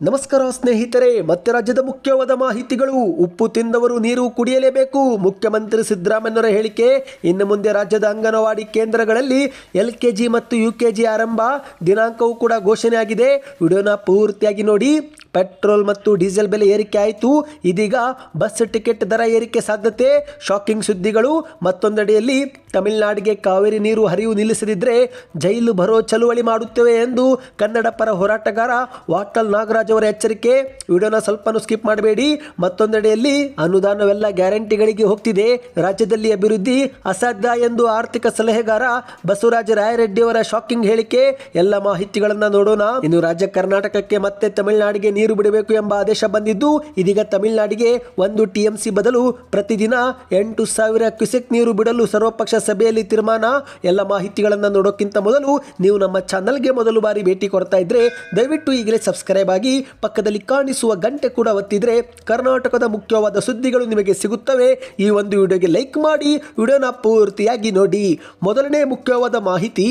ನಮಸ್ಕಾರ ಸ್ನೇಹಿತರೆ, ಮತ್ತೆ ರಾಜ್ಯದ ಮುಖ್ಯವಾದ ಮಾಹಿತಿಗಳು. ಉಪ್ಪು ತಿಂದವರು ನೀರು ಕುಡಿಯಲೇಬೇಕು. ಮುಖ್ಯಮಂತ್ರಿ ಸಿದ್ದರಾಮಯ್ಯರ ಹೇಳಿಕೆ, ಇನ್ನು ಮುಂದೆ ರಾಜ್ಯದ ಅಂಗನವಾಡಿ ಕೇಂದ್ರಗಳಲ್ಲಿ ಎಲ್ ಕೆ ಜಿ ಮತ್ತು ಯು ಕೆ ಜಿ ಆರಂಭ ದಿನಾಂಕವೂ ಕೂಡ ಘೋಷಣೆ ಆಗಿದೆ ವಿಡಿಯೋನ ಪೂರ್ತಿಯಾಗಿ ನೋಡಿ. ಪೆಟ್ರೋಲ್ ಮತ್ತು ಡೀಸೆಲ್ ಬೆಲೆ ಏರಿಕೆ ಆಯಿತು. ಇದೀಗ ಬಸ್ ಟಿಕೆಟ್ ದರ ಏರಿಕೆ ಸಾಧ್ಯತೆ. ಶಾಕಿಂಗ್ ಸುದ್ದಿಗಳು, ಮತ್ತೊಂದೆಡೆಯಲ್ಲಿ ತಮಿಳುನಾಡಿಗೆ ಕಾವೇರಿ ನೀರು ಹರಿವು ನಿಲ್ಲಿಸದಿದ್ದರೆ ಜೈಲು ಬರೋ ಚಳುವಳಿ ಮಾಡುತ್ತೇವೆ ಎಂದು ಕನ್ನಡ ಪರ ಹೋರಾಟಗಾರ ವಾಟಲ್ ನಾಗರಾಜ್ ಅವರ ಎಚ್ಚರಿಕೆ, ವಿಡಿಯೋನ ಸ್ವಲ್ಪನೂ ಸ್ಕಿಪ್ ಮಾಡಬೇಡಿ. ಮತ್ತೊಂದೆಡೆಯಲ್ಲಿ ಅನುದಾನವೆಲ್ಲ ಗ್ಯಾರಂಟಿಗಳಿಗೆ ಹೋಗ್ತಿದೆ. ರಾಜ್ಯದಲ್ಲಿ ಅಭಿವೃದ್ಧಿ ಅಸಾಧ್ಯ ಎಂದು ಆರ್ಥಿಕ ಸಲಹೆಗಾರ ಬಸವರಾಜ ರಾಯರೆಡ್ಡಿ ಅವರ ಶಾಕಿಂಗ್ ಹೇಳಿಕೆ. ಎಲ್ಲ ಮಾಹಿತಿಗಳನ್ನ ನೋಡೋಣ. ಇನ್ನು ರಾಜ್ಯ ಕರ್ನಾಟಕಕ್ಕೆ ಮತ್ತೆ ತಮಿಳುನಾಡಿಗೆ ನೀರು ಬಿಡಬೇಕು ಎಂಬ ಆದೇಶ ಬಂದಿದ್ದು, ಇದೀಗ ತಮಿಳುನಾಡಿಗೆ ಒಂದು ಟಿಎಂಸಿ ಬದಲು ಪ್ರತಿದಿನ ಎಂಟು ಸಾವಿರ ಕ್ಯೂಸೆಕ್ ನೀರು ಬಿಡಲು ಸರ್ವಪಕ್ಷ ಸಭೆಯಲ್ಲಿ ತೀರ್ಮಾನ. ಎಲ್ಲ ಮಾಹಿತಿಗಳನ್ನು ನೋಡೋಕ್ಕಿಂತ ಮೊದಲು ನೀವು ನಮ್ಮ ಚಾನಲ್ಗೆ ಮೊದಲು ಬಾರಿ ಭೇಟಿ ಕೊಡ್ತಾ ಇದ್ರೆ ದಯವಿಟ್ಟು ಈಗಲೇ ಸಬ್ಸ್ಕ್ರೈಬ್ ಆಗಿ ಪಕ್ಕದಲ್ಲಿ ಕಾಣಿಸುವ ಗಂಟೆ ಕೂಡ ಒತ್ತಿದ್ರೆ ಕರ್ನಾಟಕದ ಮುಖ್ಯವಾದ ಸುದ್ದಿಗಳು ನಿಮಗೆ ಸಿಗುತ್ತವೆ. ಈ ಒಂದು ವಿಡಿಯೋಗೆ ಲೈಕ್ ಮಾಡಿ, ವಿಡಿಯೋನ ಪೂರ್ತಿಯಾಗಿ ನೋಡಿ. ಮೊದಲನೇ ಮುಖ್ಯವಾದ ಮಾಹಿತಿ,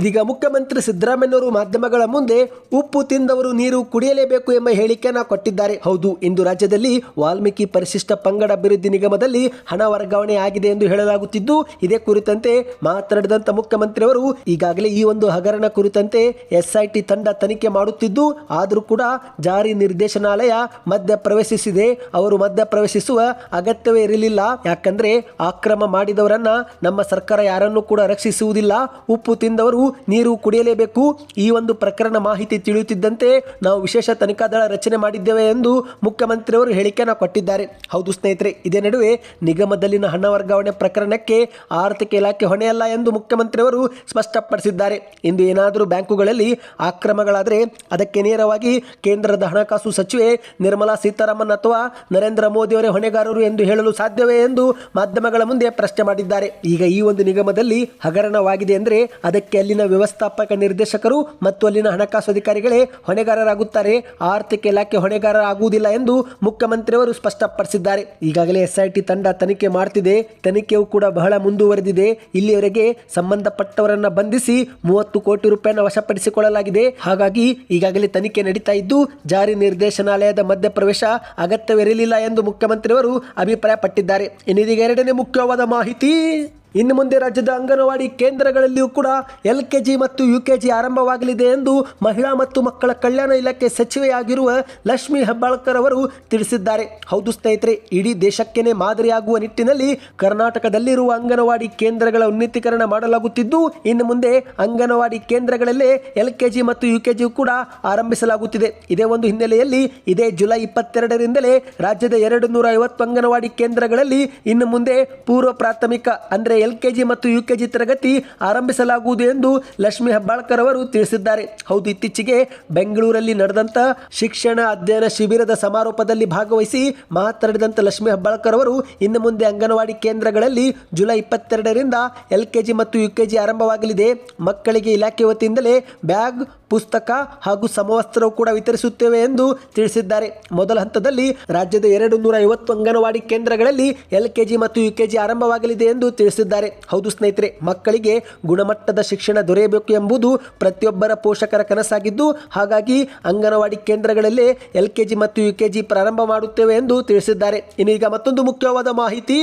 ಇದೀಗ ಮುಖ್ಯಮಂತ್ರಿ ಸಿದ್ದರಾಮಯ್ಯವರು ಮಾಧ್ಯಮಗಳ ಮುಂದೆ ಉಪ್ಪು ತಿಂದವರು ನೀರು ಕುಡಿಯಲೇಬೇಕು ಎಂಬ ಹೇಳಿಕೆಯನ್ನು ಕೊಟ್ಟಿದ್ದಾರೆ. ಹೌದು, ಇಂದು ರಾಜ್ಯದಲ್ಲಿ ವಾಲ್ಮೀಕಿ ಪರಿಶಿಷ್ಟ ಪಂಗಡ ಅಭಿವೃದ್ಧಿ ನಿಗಮದಲ್ಲಿ ಹಣ ವರ್ಗಾವಣೆ ಆಗಿದೆ ಎಂದು ಹೇಳಲಾಗುತ್ತಿದ್ದು, ಇದೇ ಕುರಿತಂತೆ ಮಾತನಾಡಿದಂತ ಮುಖ್ಯಮಂತ್ರಿಯವರು ಈಗಾಗಲೇ ಈ ಒಂದು ಹಗರಣ ಕುರಿತಂತೆ ಎಸ್ಐಟಿ ತಂಡ ತನಿಖೆ ಮಾಡುತ್ತಿದ್ದು, ಆದರೂ ಕೂಡ ಜಾರಿ ನಿರ್ದೇಶನಾಲಯ ಮಧ್ಯ ಪ್ರವೇಶಿಸಿದೆ ಅವರು ಮಧ್ಯ ಪ್ರವೇಶಿಸುವ ಅಗತ್ಯವೇ ಇರಲಿಲ್ಲ. ಯಾಕಂದ್ರೆ ಆಕ್ರಮ ಮಾಡಿದವರನ್ನ ನಮ್ಮ ಸರ್ಕಾರ ಯಾರನ್ನೂ ಕೂಡ ರಕ್ಷಿಸುವುದಿಲ್ಲ. ಉಪ್ಪು ತಿಂದವರು ನೀರು ಕುಡಿಯಲೇಬೇಕು. ಈ ಒಂದು ಪ್ರಕರಣ ಮಾಹಿತಿ ತಿಳಿಯುತ್ತಿದ್ದಂತೆ ನಾವು ವಿಶೇಷ ತನಿಖಾ ದಳ ರಚನೆ ಮಾಡಿದ್ದೇವೆ ಎಂದು ಮುಖ್ಯಮಂತ್ರಿಯವರು ಹೇಳಿಕೆಯನ್ನು ಕೊಟ್ಟಿದ್ದಾರೆ. ಹೌದು ಸ್ನೇಹಿತರೆ, ಇದೇ ನಡುವೆ ನಿಗಮದಲ್ಲಿನ ಹಣ ವರ್ಗಾವಣೆ ಪ್ರಕರಣಕ್ಕೆ ಆರ್ಥಿಕ ಇಲಾಖೆ ಹೊಣೆಯಲ್ಲ ಎಂದು ಮುಖ್ಯಮಂತ್ರಿಯವರು ಸ್ಪಷ್ಟಪಡಿಸಿದ್ದಾರೆ. ಇಂದು ಏನಾದರೂ ಬ್ಯಾಂಕುಗಳಲ್ಲಿ ಆಕ್ರಮಗಳಾದರೆ ಅದಕ್ಕೆ ನೇರವಾಗಿ ಕೇಂದ್ರದ ಹಣಕಾಸು ಸಚಿವೆ ನಿರ್ಮಲಾ ಸೀತಾರಾಮನ್ ಅಥವಾ ನರೇಂದ್ರ ಮೋದಿಯವರೇ ಹೊಣೆಗಾರರು ಎಂದು ಹೇಳಲು ಸಾಧ್ಯವೇ ಎಂದು ಮಾಧ್ಯಮಗಳ ಮುಂದೆ ಪ್ರಶ್ನೆ ಮಾಡಿದ್ದಾರೆ. ಈಗ ಈ ಒಂದು ನಿಗಮದಲ್ಲಿ ಹಗರಣವಾಗಿದೆ ಅಂದರೆ ಅದಕ್ಕೆ ಅಲ್ಲಿನ ವ್ಯವಸ್ಥಾಪಕ ನಿರ್ದೇಶಕರು ಮತ್ತು ಅಲ್ಲಿನ ಹಣಕಾಸು ಅಧಿಕಾರಿಗಳೇ ಹೊಣೆಗಾರರಾಗುತ್ತಾರೆ. ಆರ್ಥಿಕ ಇಲಾಖೆ ಹೊಣೆಗಾರರಾಗುವುದಿಲ್ಲ ಎಂದು ಮುಖ್ಯಮಂತ್ರಿಯವರು ಸ್ಪಷ್ಟಪಡಿಸಿದ್ದಾರೆ. ಈಗಾಗಲೇ ಎಸ್ಐಟಿ ತಂಡ ತನಿಖೆ ಮಾಡ್ತಿದೆ. ತನಿಖೆಯು ಕೂಡ ಬಹಳ ಮುಂದುವರೆದಿದೆ. ಇಲ್ಲಿಯವರೆಗೆ ಸಂಬಂಧಪಟ್ಟವರನ್ನ ಬಂಧಿಸಿ ಮೂವತ್ತು ಕೋಟಿ ರೂಪಾಯಿನ ವಶಪಡಿಸಿಕೊಳ್ಳಲಾಗಿದೆ. ಹಾಗಾಗಿ ಈಗಾಗಲೇ ತನಿಖೆ ನಡೀತಾ ಇದ್ದು ಜಾರಿ ನಿರ್ದೇಶನಾಲಯದ ಮಧ್ಯಪ್ರವೇಶ ಅಗತ್ಯವಿರಲಿಲ್ಲ ಎಂದು ಮುಖ್ಯಮಂತ್ರಿಯವರು ಅಭಿಪ್ರಾಯಪಟ್ಟಿದ್ದಾರೆ. ಇನ್ನಿದೀಗ ಎರಡನೇ ಮುಖ್ಯವಾದ ಮಾಹಿತಿ. ಇನ್ನು ಮುಂದೆ ರಾಜ್ಯದ ಅಂಗನವಾಡಿ ಕೇಂದ್ರಗಳಲ್ಲಿಯೂ ಕೂಡ ಎಲ್ ಕೆ ಜಿ ಮತ್ತು ಯು ಕೆ ಆರಂಭವಾಗಲಿದೆ ಎಂದು ಮಹಿಳಾ ಮತ್ತು ಮಕ್ಕಳ ಕಲ್ಯಾಣ ಇಲಾಖೆ ಸಚಿವೆಯಾಗಿರುವ ಲಕ್ಷ್ಮಿ ಹೆಬ್ಬಾಳ್ಕರ್ ಅವರು ತಿಳಿಸಿದ್ದಾರೆ. ಹೌದು ಸ್ನೇಹಿತರೆ, ಇಡೀ ದೇಶಕ್ಕೇನೆ ಮಾದರಿಯಾಗುವ ನಿಟ್ಟಿನಲ್ಲಿ ಕರ್ನಾಟಕದಲ್ಲಿರುವ ಅಂಗನವಾಡಿ ಕೇಂದ್ರಗಳ ಉನ್ನತೀಕರಣ ಮಾಡಲಾಗುತ್ತಿದ್ದು, ಇನ್ನು ಮುಂದೆ ಅಂಗನವಾಡಿ ಕೇಂದ್ರಗಳಲ್ಲೇ ಎಲ್ ಕೆ ಜಿ ಮತ್ತು ಯು ಕೆ ಕೂಡ ಆರಂಭಿಸಲಾಗುತ್ತಿದೆ. ಇದೇ ಒಂದು ಹಿನ್ನೆಲೆಯಲ್ಲಿ ಇದೇ ಜುಲೈ ಇಪ್ಪತ್ತೆರಡರಿಂದಲೇ ರಾಜ್ಯದ ಎರಡು ನೂರ ಐವತ್ತು ಅಂಗನವಾಡಿ ಕೇಂದ್ರಗಳಲ್ಲಿ ಇನ್ನು ಮುಂದೆ ಪೂರ್ವ ಪ್ರಾಥಮಿಕ ಅಂದರೆ ಎಲ್ ಕೆ ಜಿ ಮತ್ತು ಯು ಕೆ ಜಿ ತರಗತಿ ಆರಂಭಿಸಲಾಗುವುದು ಎಂದು ಲಕ್ಷ್ಮಿ ಹೆಬ್ಬಾಳ್ಕರ್ ಅವರು ತಿಳಿಸಿದ್ದಾರೆ. ಹೌದು, ಇತ್ತೀಚೆಗೆ ಬೆಂಗಳೂರಲ್ಲಿ ನಡೆದಂತ ಶಿಕ್ಷಣ ಅಧ್ಯಯನ ಶಿಬಿರದ ಸಮಾರೋಪದಲ್ಲಿ ಭಾಗವಹಿಸಿ ಮಾತನಾಡಿದಂತ ಲಕ್ಷ್ಮಿ ಹೆಬ್ಬಾಳ್ಕರ್ ಅವರು, ಇನ್ನು ಮುಂದೆ ಅಂಗನವಾಡಿ ಕೇಂದ್ರಗಳಲ್ಲಿ ಜುಲೈ ಇಪ್ಪತ್ತೆರಡರಿಂದ ಎಲ್ ಕೆ ಜಿ ಮತ್ತು ಯು ಕೆ ಜಿ ಆರಂಭವಾಗಲಿದೆ. ಮಕ್ಕಳಿಗೆ ಇಲಾಖೆ ವತಿಯಿಂದಲೇ ಬ್ಯಾಗ್ ಪುಸ್ತಕ ಹಾಗೂ ಸಮವಸ್ತ್ರವು ಕೂಡ ವಿತರಿಸುತ್ತೇವೆ ಎಂದು ತಿಳಿಸಿದ್ದಾರೆ. ಮೊದಲ ಹಂತದಲ್ಲಿ ರಾಜ್ಯದ ಎರಡು ನೂರ ಐವತ್ತು ಅಂಗನವಾಡಿ ಕೇಂದ್ರಗಳಲ್ಲಿ ಎಲ್ ಕೆ ಜಿ ಮತ್ತು ಯು ಕೆ ಜಿ ಆರಂಭವಾಗಲಿದೆ ಎಂದು ತಿಳಿಸಿದ್ದಾರೆ. ಹೌದು ಸ್ನೇಹಿತರೆ, ಮಕ್ಕಳಿಗೆ ಗುಣಮಟ್ಟದ ಶಿಕ್ಷಣ ದೊರೆಯಬೇಕು ಎಂಬುದು ಪ್ರತಿಯೊಬ್ಬರ ಪೋಷಕರ ಕನಸಾಗಿದ್ದು, ಹಾಗಾಗಿ ಅಂಗನವಾಡಿ ಕೇಂದ್ರಗಳಲ್ಲೇ ಎಲ್ ಕೆ ಜಿ ಮತ್ತು ಯು ಕೆ ಜಿ ಪ್ರಾರಂಭ ಮಾಡುತ್ತೇವೆ ಎಂದು ತಿಳಿಸಿದ್ದಾರೆ. ಇನ್ನೀಗ ಮತ್ತೊಂದು ಮುಖ್ಯವಾದ ಮಾಹಿತಿ.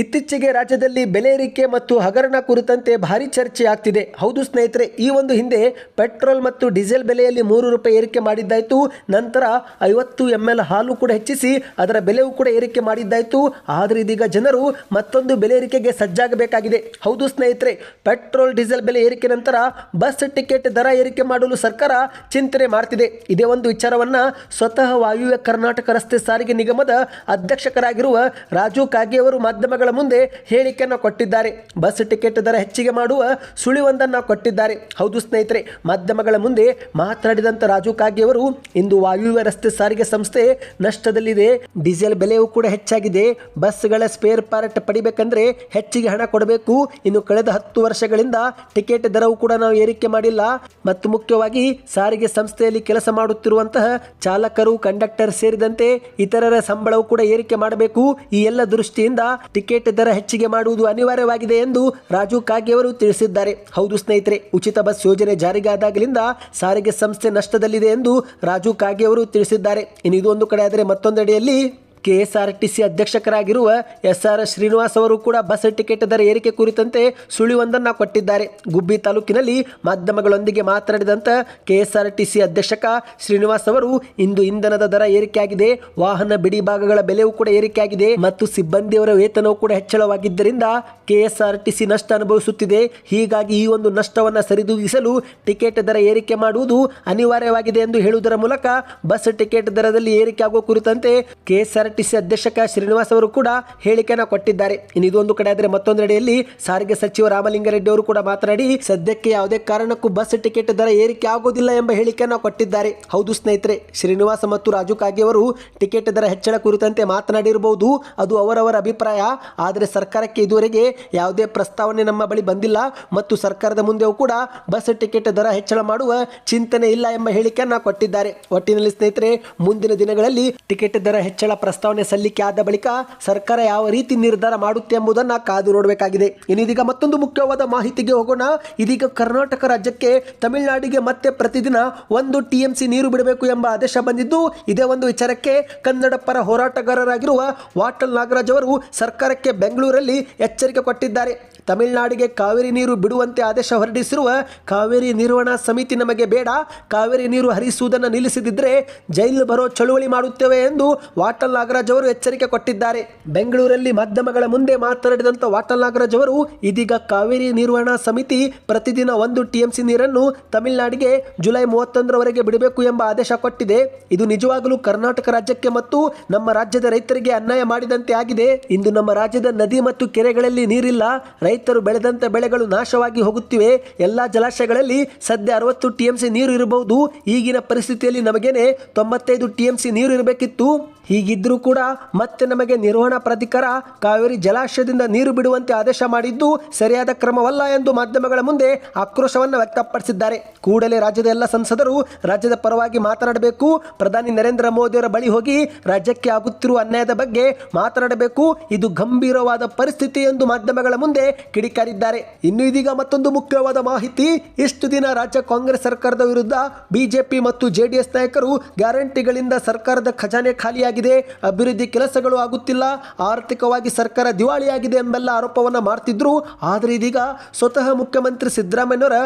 ಇತ್ತೀಚೆಗೆ ರಾಜ್ಯದಲ್ಲಿ ಬೆಲೆ ಏರಿಕೆ ಮತ್ತು ಹಗರಣ ಕುರಿತಂತೆ ಭಾರಿ ಚರ್ಚೆ ಆಗ್ತಿದೆ. ಹೌದು ಸ್ನೇಹಿತರೆ, ಈ ಒಂದು ಹಿಂದೆ ಪೆಟ್ರೋಲ್ ಮತ್ತು ಡೀಸೆಲ್ ಬೆಲೆಯಲ್ಲಿ ಮೂರು ರೂಪಾಯಿ ಏರಿಕೆ ಮಾಡಿದ್ದಾಯಿತು. ನಂತರ ಐವತ್ತು ಎಂ ಹಾಲು ಕೂಡ ಹೆಚ್ಚಿಸಿ ಅದರ ಬೆಲೆಯೂ ಕೂಡ ಏರಿಕೆ ಮಾಡಿದ್ದಾಯಿತು. ಆದರೆ ಇದೀಗ ಜನರು ಮತ್ತೊಂದು ಬೆಲೆ ಏರಿಕೆಗೆ ಸಜ್ಜಾಗಬೇಕಾಗಿದೆ. ಹೌದು ಸ್ನೇಹಿತರೆ, ಪೆಟ್ರೋಲ್, ಡೀಸೆಲ್ ಬೆಲೆ ಏರಿಕೆ ನಂತರ ಬಸ್ ಟಿಕೆಟ್ ದರ ಏರಿಕೆ ಮಾಡಲು ಸರ್ಕಾರ ಚಿಂತನೆ ಮಾಡ್ತಿದೆ. ಇದೇ ಒಂದು ವಿಚಾರವನ್ನ ಸ್ವತಃ ವಾಯುವ್ಯ ಕರ್ನಾಟಕ ರಸ್ತೆ ಸಾರಿಗೆ ನಿಗಮದ ಅಧ್ಯಕ್ಷಕರಾಗಿರುವ ರಾಜು ಕಾಗೆ ಅವರು ಮಾಧ್ಯಮಗಳ ಮುಂದೆ ಹೇಳಿಕೆಯನ್ನು ಕೊಟ್ಟಿದ್ದಾರೆ. ಬಸ್ ಟಿಕೆಟ್ ದರ ಹೆಚ್ಚಿಗೆ ಮಾಡುವ ಸುಳಿವೊಂದನ್ನು ಕೊಟ್ಟಿದ್ದಾರೆ. ಹೌದು ಸ್ನೇಹಿತರೆ, ಮಾಧ್ಯಮಗಳ ಮುಂದೆ ಮಾತನಾಡಿದಂಥ ರಾಜು ಅವರು, ಇಂದು ವಾಯುವ್ಯ ರಸ್ತೆ ಸಾರಿಗೆ ಸಂಸ್ಥೆ ನಷ್ಟದಲ್ಲಿದೆ. ಡೀಸೆಲ್ ಬೆಲೆಯೂ ಕೂಡ ಹೆಚ್ಚಾಗಿದೆ. ಬಸ್ಗಳ ಸ್ಪೇರ್ ಪಾರ್ಟ್ ಪಡಿಬೇಕಂದ್ರೆ ಹೆಚ್ಚಿಗೆ ಹಣ ಕೊಡಬೇಕು. ಇನ್ನು ಕಳೆದ ಹತ್ತು ವರ್ಷಗಳಿಂದ ಟಿಕೆಟ್ ದರವು ಕೂಡ ನಾವು ಏರಿಕೆ ಮಾಡಿಲ್ಲ. ಮತ್ತು ಮುಖ್ಯವಾಗಿ ಸಾರಿಗೆ ಸಂಸ್ಥೆಯಲ್ಲಿ ಕೆಲಸ ಮಾಡುತ್ತಿರುವಂತಹ ಚಾಲಕರು, ಕಂಡಕ್ಟರ್ ಸೇರಿದಂತೆ ಇತರರ ಸಂಬಳವು ಕೂಡ ಏರಿಕೆ ಮಾಡಬೇಕು. ಈ ಎಲ್ಲ ದೃಷ್ಟಿಯಿಂದ ಟಿಕೆಟ್ ದರ ಹೆಚ್ಚಿಗೆ ಮಾಡುವುದು ಅನಿವಾರ್ಯವಾಗಿದೆ ಎಂದು ರಾಜು ಕಾಗೆ ಅವರು ತಿಳಿಸಿದ್ದಾರೆ. ಹೌದು ಸ್ನೇಹಿತರೆ, ಉಚಿತ ಬಸ್ ಯೋಜನೆ ಜಾರಿಗಾದಾಗಲಿಂದ ಸಾರಿಗೆ ಸಂಸ್ಥೆ ನಷ್ಟದಲ್ಲಿದೆ ಎಂದು ರಾಜು ಕಾಗೆ ಅವರು ತಿಳಿಸಿದ್ದಾರೆ. ಇನ್ನು ಇದು ಒಂದು ಕಡೆ ಆದರೆ ಮತ್ತೊಂದೆಡೆಯಲ್ಲಿ ಕೆಎಸ್ಆರ್ಟಿಸಿ ಅಧ್ಯಕ್ಷಕರಾಗಿರುವ ಎಸ್ ಆರ್ ಶ್ರೀನಿವಾಸ್ ಅವರು ಕೂಡ ಬಸ್ ಟಿಕೆಟ್ ದರ ಏರಿಕೆ ಕುರಿತಂತೆ ಸುಳಿವೊಂದನ್ನು ಕೊಟ್ಟಿದ್ದಾರೆ. ಗುಬ್ಬಿ ತಾಲೂಕಿನಲ್ಲಿ ಮಾಧ್ಯಮಗಳೊಂದಿಗೆ ಮಾತನಾಡಿದಂಥ ಕೆಎಸ್ಆರ್ಟಿಸಿ ಅಧ್ಯಕ್ಷಕ ಶ್ರೀನಿವಾಸ್ ಅವರು, ಇಂದು ಇಂಧನದ ದರ ಏರಿಕೆಯಾಗಿದೆ, ವಾಹನ ಬಿಡಿ ಭಾಗಗಳ ಬೆಲೆಯೂ ಕೂಡ ಏರಿಕೆಯಾಗಿದೆ ಮತ್ತು ಸಿಬ್ಬಂದಿಯವರ ವೇತನವೂ ಕೂಡ ಹೆಚ್ಚಳವಾಗಿದ್ದರಿಂದ ಕೆಎಸ್ಆರ್ಟಿಸಿ ನಷ್ಟ ಅನುಭವಿಸುತ್ತಿದೆ. ಹೀಗಾಗಿ ಈ ಒಂದು ನಷ್ಟವನ್ನು ಸರಿದೂಗಿಸಲು ಟಿಕೆಟ್ ದರ ಏರಿಕೆ ಮಾಡುವುದು ಅನಿವಾರ್ಯವಾಗಿದೆ ಎಂದು ಹೇಳುವುದರ ಮೂಲಕ ಬಸ್ ಟಿಕೆಟ್ ದರದಲ್ಲಿ ಏರಿಕೆ ಕುರಿತಂತೆ ಕುರಿತಂತೆ ಕೆಎಸ್ಆರ್ಟಿಸಿ ಅಧ್ಯಕ್ಷಕ ಶ್ರೀನಿವಾಸ್ ಅವರು ಕೂಡ ಹೇಳಿಕೆಯನ್ನು ಕೊಟ್ಟಿದ್ದಾರೆ. ಇನ್ನು ಇದೊಂದು ಕಡೆ ಆದರೆ ಮತ್ತೊಂದೆಡೆಯಲ್ಲಿ ಸಾರಿಗೆ ಸಚಿವ ರಾಮಲಿಂಗಾರೆಡ್ಡಿ ಅವರು ಕೂಡ ಮಾತನಾಡಿ, ಸದ್ಯಕ್ಕೆ ಯಾವುದೇ ಕಾರಣಕ್ಕೂ ಬಸ್ ಟಿಕೆಟ್ ದರ ಏರಿಕೆ ಆಗೋದಿಲ್ಲ ಎಂಬ ಹೇಳಿಕೆಯನ್ನು ಕೊಟ್ಟಿದ್ದಾರೆ. ಹೌದು ಸ್ನೇಹಿತರೆ, ಶ್ರೀನಿವಾಸ ಮತ್ತು ರಾಜು ಕಾಗೆ ಅವರು ಟಿಕೆಟ್ ದರ ಹೆಚ್ಚಳ ಕುರಿತಂತೆ ಮಾತನಾಡಿರಬಹುದು. ಅದು ಅವರವರ ಅಭಿಪ್ರಾಯ. ಆದರೆ ಸರ್ಕಾರಕ್ಕೆ ಇದುವರೆಗೆ ಯಾವುದೇ ಪ್ರಸ್ತಾವನೆ ನಮ್ಮ ಬಳಿ ಬಂದಿಲ್ಲ. ಮತ್ತು ಸರ್ಕಾರದ ಮುಂದೆಯೂ ಕೂಡ ಬಸ್ ಟಿಕೆಟ್ ದರ ಹೆಚ್ಚಳ ಮಾಡುವ ಚಿಂತನೆ ಇಲ್ಲ ಎಂಬ ಹೇಳಿಕೆಯನ್ನು ಕೊಟ್ಟಿದ್ದಾರೆ. ಒಟ್ಟಿನಲ್ಲಿ ಸ್ನೇಹಿತರೆ, ಮುಂದಿನ ದಿನಗಳಲ್ಲಿ ಟಿಕೆಟ್ ದರ ಹೆಚ್ಚಳ ಪ್ರಸ್ತಾವನೆ ಸಲ್ಲಿಕೆ ಆದ ಬಳಿಕ ಸರ್ಕಾರ ಯಾವ ರೀತಿ ನಿರ್ಧಾರ ಮಾಡುತ್ತೆ ಎಂಬುದನ್ನು ಕಾದು ನೋಡಬೇಕಾಗಿದೆ. ಇನ್ನಿದೀಗ ಮತ್ತೊಂದು ಮುಖ್ಯವಾದ ಮಾಹಿತಿಗೆ ಹೋಗೋಣ. ಇದೀಗ ಕರ್ನಾಟಕ ರಾಜ್ಯಕ್ಕೆ ತಮಿಳುನಾಡಿಗೆ ಮತ್ತೆ ಪ್ರತಿದಿನ ಒಂದು ಟಿಎಂಸಿ ನೀರು ಬಿಡಬೇಕು ಎಂಬ ಆದೇಶ ಬಂದಿದ್ದು, ಇದೇ ಒಂದು ವಿಚಾರಕ್ಕೆ ಕನ್ನಡ ಪರ ಹೋರಾಟಗಾರರಾಗಿರುವ ವಾಟಲ್ ನಾಗರಾಜ್ ಅವರು ಸರ್ಕಾರಕ್ಕೆ ಬೆಂಗಳೂರಲ್ಲಿ ಎಚ್ಚರಿಕೆ ಕೊಟ್ಟಿದ್ದಾರೆ. ತಮಿಳುನಾಡಿಗೆ ಕಾವೇರಿ ನೀರು ಬಿಡುವಂತೆ ಆದೇಶ ಹೊರಡಿಸಿರುವ ಕಾವೇರಿ ನಿರ್ವಹಣಾ ಸಮಿತಿ ನಮಗೆ ಬೇಡ. ಕಾವೇರಿ ನೀರು ಹರಿಸುವುದನ್ನು ನಿಲ್ಲಿಸದಿದ್ದರೆ ಜೈಲು ಬರೋ ಚಳುವಳಿ ಮಾಡುತ್ತೇವೆ ಎಂದು ವಾಟಲ್ ಅವರು ಎಚ್ಚರಿಕೆ ಕೊಟ್ಟಿದ್ದಾರೆ. ಬೆಂಗಳೂರಲ್ಲಿ ಮಾಧ್ಯಮಗಳ ಮುಂದೆ ಮಾತನಾಡಿದಂಥ ವಾಟಲ್ ನಾಗರಾಜ್ ಅವರು, ಇದೀಗ ಕಾವೇರಿ ನಿರ್ವಹಣಾ ಸಮಿತಿ ಪ್ರತಿದಿನ ಒಂದು ಟಿಎಂಸಿ ನೀರನ್ನು ತಮಿಳುನಾಡಿಗೆ ಜುಲೈ ಮೂವತ್ತೊಂದರವರೆಗೆ ಬಿಡಬೇಕು ಎಂಬ ಆದೇಶ ಕೊಟ್ಟಿದೆ. ಇದು ನಿಜವಾಗಲೂ ಕರ್ನಾಟಕ ರಾಜ್ಯಕ್ಕೆ ಮತ್ತು ನಮ್ಮ ರಾಜ್ಯದ ರೈತರಿಗೆ ಅನ್ಯಾಯ ಮಾಡಿದಂತೆ ಆಗಿದೆ. ಇಂದು ನಮ್ಮ ರಾಜ್ಯದ ನದಿ ಮತ್ತು ಕೆರೆಗಳಲ್ಲಿ ನೀರಿಲ್ಲ. ರೈತರು ಬೆಳೆದಂತ ಬೆಳೆಗಳು ನಾಶವಾಗಿ ಹೋಗುತ್ತಿವೆ. ಎಲ್ಲ ಜಲಾಶಯಗಳಲ್ಲಿ ಸದ್ಯ ಅರವತ್ತು ಟಿಎಂಸಿ ನೀರು ಇರಬಹುದು. ಈಗಿನ ಪರಿಸ್ಥಿತಿಯಲ್ಲಿ ನಮಗೇನೆ ತೊಂಬತ್ತೈದು ಟಿಎಂಸಿ ನೀರು ಇರಬೇಕಿತ್ತು. ಹೀಗಿದ್ರೂ ಕೂಡ ಮತ್ತೆ ನಮಗೆ ನಿರ್ವಹಣಾ ಪ್ರಾಧಿಕಾರ ಕಾವೇರಿ ಜಲಾಶಯದಿಂದ ನೀರು ಬಿಡುವಂತೆ ಆದೇಶ ಮಾಡಿದ್ದು ಸರಿಯಾದ ಕ್ರಮವಲ್ಲ ಎಂದು ಮಾಧ್ಯಮಗಳ ಮುಂದೆ ಆಕ್ರೋಶವನ್ನು ವ್ಯಕ್ತಪಡಿಸಿದ್ದಾರೆ. ಕೂಡಲೇ ರಾಜ್ಯದ ಎಲ್ಲ ಸಂಸದರು ರಾಜ್ಯದ ಪರವಾಗಿ ಮಾತನಾಡಬೇಕು. ಪ್ರಧಾನಿ ನರೇಂದ್ರ ಮೋದಿಯವರ ಬಳಿ ಹೋಗಿ ರಾಜ್ಯಕ್ಕೆ ಆಗುತ್ತಿರುವ ಅನ್ಯಾಯದ ಬಗ್ಗೆ ಮಾತನಾಡಬೇಕು. ಇದು ಗಂಭೀರವಾದ ಪರಿಸ್ಥಿತಿ ಎಂದು ಮಾಧ್ಯಮಗಳ ಮುಂದೆ ಕಿಡಿಕಾರಿದ್ದಾರೆ. ಇನ್ನು ಇದೀಗ ಮತ್ತೊಂದು ಮುಖ್ಯವಾದ ಮಾಹಿತಿ, ಇಷ್ಟು ದಿನ ರಾಜ್ಯ ಕಾಂಗ್ರೆಸ್ ಸರ್ಕಾರದ ವಿರುದ್ಧ ಬಿಜೆಪಿ ಮತ್ತು ಜೆಡಿಎಸ್ ನಾಯಕರು ಗ್ಯಾರಂಟಿಗಳಿಂದ ಸರ್ಕಾರದ ಖಜಾನೆ ಖಾಲಿಯಾಗಿದೆ ಅಭಿವೃದ್ಧಿ ಕೆಲಸಗಳು ಆಗುತ್ತಿಲ್ಲ, ಆರ್ಥಿಕವಾಗಿ ಸರ್ಕಾರ ದಿವಾಳಿಯಾಗಿದೆ ಎಂಬೆಲ್ಲ ಆರೋಪವನ್ನು ಮಾಡ್ತಿದ್ರು. ಆದರೆ ಇದೀಗ ಸ್ವತಃ ಮುಖ್ಯಮಂತ್ರಿ ಸಿದ್ದರಾಮಯ್ಯವರ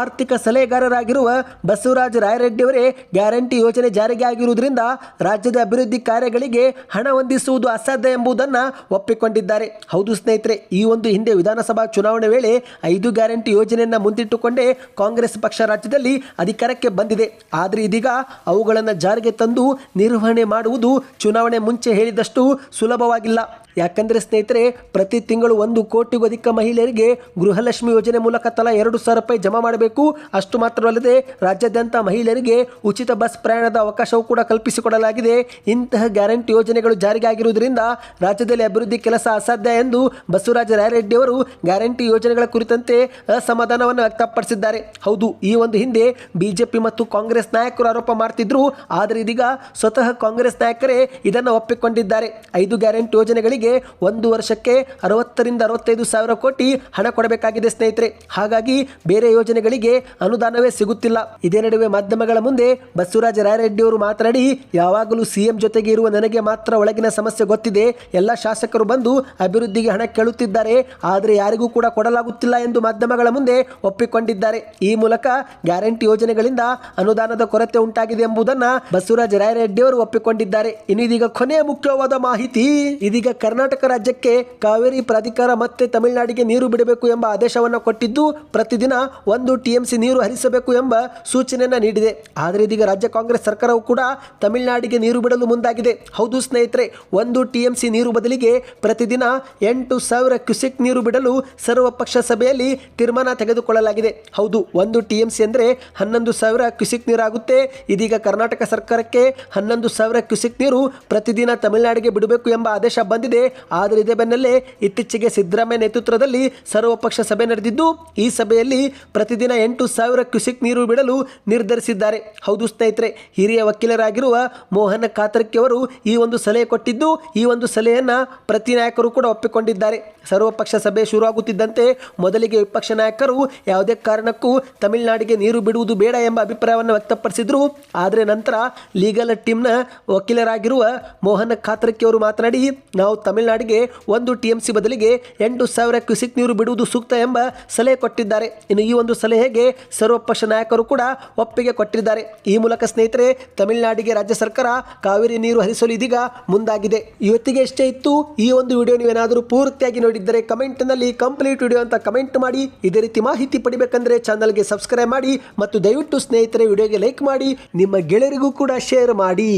ಆರ್ಥಿಕ ಸಲಹೆಗಾರರಾಗಿರುವ ಬಸವರಾಜ ರಾಯರೆಡ್ಡಿ ಅವರೇ ಗ್ಯಾರಂಟಿ ಯೋಜನೆ ಜಾರಿಗೆ ಆಗಿರುವುದರಿಂದ ರಾಜ್ಯದ ಅಭಿವೃದ್ಧಿ ಕಾರ್ಯಗಳಿಗೆ ಹಣ ಹೊಂದಿಸುವುದು ಅಸಾಧ್ಯ ಎಂಬುದನ್ನು ಒಪ್ಪಿಕೊಂಡಿದ್ದಾರೆ. ಹೌದು ಸ್ನೇಹಿತರೆ, ಈ ಒಂದು ಹಿಂದೆ ವಿಧಾನಸಭಾ ಚುನಾವಣೆ ವೇಳೆ ಐದು ಗ್ಯಾರಂಟಿ ಯೋಜನೆಯನ್ನು ಮುಂದಿಟ್ಟುಕೊಂಡೇ ಕಾಂಗ್ರೆಸ್ ಪಕ್ಷ ರಾಜ್ಯದಲ್ಲಿ ಅಧಿಕಾರಕ್ಕೆ ಬಂದಿದೆ. ಆದರೆ ಇದೀಗ ಅವುಗಳನ್ನು ಜಾರಿಗೆ ತಂದು ನಿರ್ವಹಣೆ ಮಾಡುವುದು ಚುನಾವಣೆ ಮುಂಚೆ ಹೇಳಿದಷ್ಟು ಸುಲಭವಾಗಿಲ್ಲ. ಯಾಕಂದರೆ ಸ್ನೇಹಿತರೆ, ಪ್ರತಿ ತಿಂಗಳು ಒಂದು ಕೋಟಿಗೂ ಅಧಿಕ ಮಹಿಳೆಯರಿಗೆ ಗೃಹಲಕ್ಷ್ಮಿ ಯೋಜನೆ ಮೂಲಕ ತಲಾ ಎರಡು ಸಾವಿರ ರೂಪಾಯಿ ಜಮಾ ಮಾಡಬೇಕು. ಅಷ್ಟು ಮಾತ್ರವಲ್ಲದೆ, ರಾಜ್ಯಾದ್ಯಂತ ಮಹಿಳೆಯರಿಗೆ ಉಚಿತ ಬಸ್ ಪ್ರಯಾಣದ ಅವಕಾಶವೂ ಕೂಡ ಕಲ್ಪಿಸಿಕೊಡಲಾಗಿದೆ. ಇಂತಹ ಗ್ಯಾರಂಟಿ ಯೋಜನೆಗಳು ಜಾರಿಗೆ ಆಗಿರುವುದರಿಂದ ರಾಜ್ಯದಲ್ಲಿ ಅಭಿವೃದ್ಧಿ ಕೆಲಸ ಅಸಾಧ್ಯ ಎಂದು ಬಸವರಾಜ ರಾಯರೆಡ್ಡಿ ಅವರು ಗ್ಯಾರಂಟಿ ಯೋಜನೆಗಳ ಕುರಿತಂತೆ ಅಸಮಾಧಾನವನ್ನು ವ್ಯಕ್ತಪಡಿಸಿದ್ದಾರೆ. ಹೌದು, ಈ ಒಂದು ಹಿಂದೆ ಬಿಜೆಪಿ ಮತ್ತು ಕಾಂಗ್ರೆಸ್ ನಾಯಕರು ಆರೋಪ ಮಾಡ್ತಿದ್ರು. ಆದರೆ ಇದೀಗ ಸ್ವತಃ ಕಾಂಗ್ರೆಸ್ ನಾಯಕರೇ ಇದನ್ನು ಒಪ್ಪಿಕೊಂಡಿದ್ದಾರೆ. ಐದು ಗ್ಯಾರಂಟಿ ಯೋಜನೆಗಳಿಗೆ ಒಂದು ವರ್ಷಕ್ಕೆ ಅರವತ್ತರಿಂದ ಅರವತ್ತೈದು ಸಾವಿರ ಕೋಟಿ ಹಣ ಕೊಡಬೇಕಾಗಿದೆ ಸ್ನೇಹಿತರೆ. ಹಾಗಾಗಿ ಬೇರೆ ಯೋಜನೆಗಳಿಗೆ ಅನುದಾನವೇ ಸಿಗುತ್ತಿಲ್ಲ. ಇದೇ ನಡುವೆ ಮಾಧ್ಯಮಗಳ ಮುಂದೆ ಬಸವರಾಜ ರಾಯರೆಡ್ಡಿ ಅವರು ಮಾತನಾಡಿ, ಯಾವಾಗಲೂ ಸಿಎಂ ಜೊತೆಗೆ ಇರುವ ನನಗೆ ಮಾತ್ರ ಒಳಗಿನ ಸಮಸ್ಯೆ ಗೊತ್ತಿದೆ. ಎಲ್ಲ ಶಾಸಕರು ಬಂದು ಅಭಿವೃದ್ಧಿಗೆ ಹಣ ಕೇಳುತ್ತಿದ್ದಾರೆ. ಆದರೆ ಯಾರಿಗೂ ಕೂಡ ಕೊಡಲಾಗುತ್ತಿಲ್ಲ ಎಂದು ಮಾಧ್ಯಮಗಳ ಮುಂದೆ ಒಪ್ಪಿಕೊಂಡಿದ್ದಾರೆ. ಈ ಮೂಲಕ ಗ್ಯಾರಂಟಿ ಯೋಜನೆಗಳಿಂದ ಅನುದಾನದ ಕೊರತೆ ಉಂಟಾಗಿದೆ ಎಂಬುದನ್ನು ಬಸವರಾಜ ರಾಯರೆಡ್ಡಿ ಅವರು ಒಪ್ಪಿಕೊಂಡಿದ್ದಾರೆ ಇನ್ನು ಇದೀಗ ಕೊನೆಯ ಮುಖ್ಯವಾದ ಮಾಹಿತಿ, ಇದೀಗ ಕರ್ನಾಟಕ ರಾಜ್ಯಕ್ಕೆ ಕಾವೇರಿ ಪ್ರಾಧಿಕಾರ ಮತ್ತೆ ತಮಿಳುನಾಡಿಗೆ ನೀರು ಬಿಡಬೇಕು ಎಂಬ ಆದೇಶವನ್ನು ಕೊಟ್ಟಿದ್ದು, ಪ್ರತಿದಿನ ಒಂದು ಟಿಎಂಸಿ ನೀರು ಹರಿಸಬೇಕು ಎಂಬ ಸೂಚನೆಯನ್ನು ನೀಡಿದೆ. ಆದರೆ ಇದೀಗ ರಾಜ್ಯ ಕಾಂಗ್ರೆಸ್ ಸರ್ಕಾರವು ಕೂಡ ತಮಿಳುನಾಡಿಗೆ ನೀರು ಬಿಡಲು ಮುಂದಾಗಿದೆ. ಹೌದು ಸ್ನೇಹಿತರೆ, ಒಂದು ಟಿಎಂಸಿ ನೀರು ಬದಲಿಗೆ ಪ್ರತಿದಿನ ಎಂಟು ಸಾವಿರ ಕ್ಯುಸೆಕ್ ನೀರು ಬಿಡಲು ಸರ್ವಪಕ್ಷ ಸಭೆಯಲ್ಲಿ ತೀರ್ಮಾನ ತೆಗೆದುಕೊಳ್ಳಲಾಗಿದೆ. ಹೌದು, ಒಂದು ಟಿಎಂಸಿ ಅಂದರೆ ಹನ್ನೊಂದು ಸಾವಿರ ಕ್ಯುಸೆಕ್ ನೀರಾಗುತ್ತೆ. ಇದೀಗ ಕರ್ನಾಟಕ ಸರ್ಕಾರಕ್ಕೆ ಹನ್ನೊಂದು ಸಾವಿರ ಕ್ಯುಸೆಕ್ ನೀರು ಪ್ರತಿದಿನ ತಮಿಳುನಾಡಿಗೆ ಬಿಡಬೇಕು ಎಂಬ ಆದೇಶ ಬಂದಿದೆ. ಆದರೆ ಇದೇ ಬೆನ್ನಲ್ಲೇ ಇತ್ತೀಚೆಗೆ ಸಿದ್ದರಾಮಯ್ಯ ನೇತೃತ್ವದಲ್ಲಿ ಸರ್ವಪಕ್ಷ ಸಭೆ ನಡೆದಿದ್ದು, ಈ ಸಭೆಯಲ್ಲಿ ಪ್ರತಿದಿನ ಎಂಟು ಸಾವಿರ ಕ್ಯೂಸೆಕ್ ನೀರು ಬಿಡಲು ನಿರ್ಧರಿಸಿದ್ದಾರೆ. ಹೌದು ಸ್ನೇಹಿತರೆ, ಹಿರಿಯ ವಕೀಲರಾಗಿರುವ ಮೋಹನ ಕಾತರ್ಕಿ ಅವರು ಈ ಒಂದು ಸಲಹೆ ಕೊಟ್ಟಿದ್ದು, ಈ ಒಂದು ಸಲಹೆಯನ್ನ ಪ್ರತಿ ನಾಯಕರು ಕೂಡ ಒಪ್ಪಿಕೊಂಡಿದ್ದಾರೆ. ಸರ್ವಪಕ್ಷ ಸಭೆ ಶುರುವಾಗುತ್ತಿದ್ದಂತೆ ಮೊದಲಿಗೆ ವಿಪಕ್ಷ ನಾಯಕರು ಯಾವುದೇ ಕಾರಣಕ್ಕೂ ತಮಿಳುನಾಡಿಗೆ ನೀರು ಬಿಡುವುದು ಬೇಡ ಎಂಬ ಅಭಿಪ್ರಾಯವನ್ನು ವ್ಯಕ್ತಪಡಿಸಿದರು. ಆದರೆ ನಂತರ ಲೀಗಲ್ ಟೀಮ್ನ ವಕೀಲರಾಗಿರುವ ಮೋಹನ ಖಾತ್ರಕ್ಕೆ ಅವರು ಮಾತನಾಡಿ, ನಾವು ತಮಿಳುನಾಡಿಗೆ ಒಂದು ಟಿಎಂಸಿ ಬದಲಿಗೆ ಎಂಟು ಸಾವಿರ ಕ್ಯೂಸಿಕ್ ನೀರು ಬಿಡುವುದು ಸೂಕ್ತ ಎಂಬ ಸಲಹೆ ಕೊಟ್ಟಿದ್ದಾರೆ. ಇನ್ನು ಈ ಒಂದು ಸಲಹೆಗೆ ಸರ್ವಪಕ್ಷ ನಾಯಕರು ಕೂಡ ಒಪ್ಪಿಗೆ ಕೊಟ್ಟಿದ್ದಾರೆ. ಈ ಮೂಲಕ ಸ್ನೇಹಿತರೆ, ತಮಿಳುನಾಡಿಗೆ ರಾಜ್ಯ ಸರ್ಕಾರ ಕಾವೇರಿ ನೀರು ಹರಿಸಲು ಇದೀಗ ಮುಂದಾಗಿದೆ. ಇವತ್ತಿಗೆ ಎಷ್ಟೇ ಇತ್ತು. ಈ ಒಂದು ವಿಡಿಯೋ ನೀವೇನಾದರೂ ಪೂರ್ತಿಯಾಗಿ ನೋಡಿದ್ದರೆ ಕಮೆಂಟ್ನಲ್ಲಿ ಕಂಪ್ಲೀಟ್ ವಿಡಿಯೋ ಅಂತ ಕಮೆಂಟ್ ಮಾಡಿ, ಇದೇ ರೀತಿ ಮಾಹಿತಿ ಪಡಿಬೇಕಂದ್ರೆ ಚಾನಲ್ಗೆ ಸಬ್ಸ್ಕ್ರೈಬ್ ಮಾಡಿ, ಮತ್ತು ದಯವಿಟ್ಟು ಸ್ನೇಹಿತರೆ, ವಿಡಿಯೋಗೆ ಲೈಕ್ ಮಾಡಿ, ನಿಮ್ಮ ಗೆಳೆಯರಿಗೂ ಕೂಡ ಶೇರ್ ಮಾಡಿ.